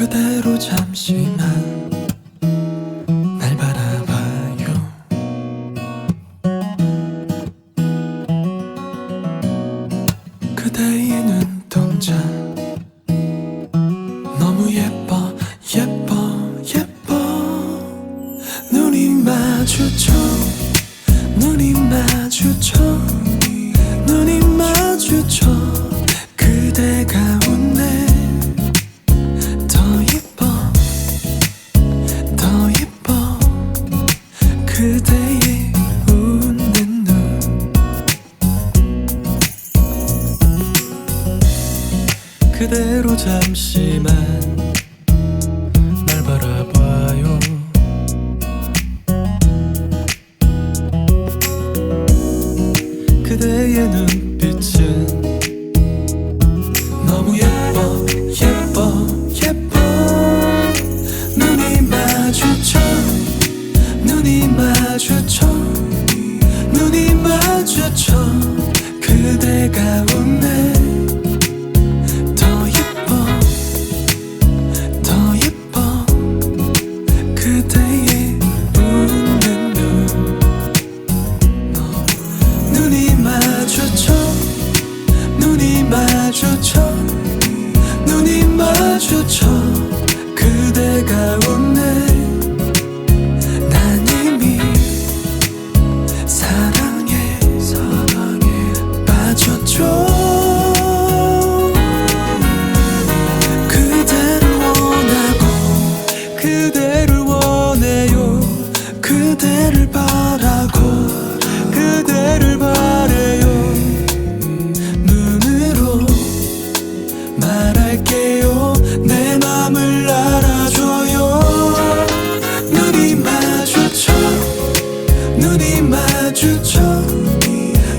그대로 잠시만 날 바라봐요. 그대의 눈동자 너무 예뻐 예뻐 예뻐. 눈이 마주쳐 그대로 잠시만 날 바라봐요. 그대의 눈빛은 너무 예뻐 예뻐 예뻐. 눈이 마주쳐 눈이 마주쳐 마주쳐. 눈이 마주쳐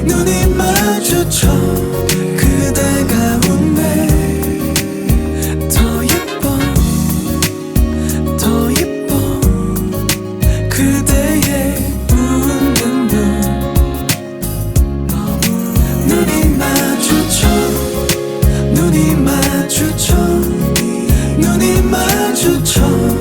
눈이 마주쳐 그대가 웃네 더 예뻐 더 예뻐. 그대의 웃는 눈 눈이 마주쳐 눈이 마주쳐 눈이 마주쳐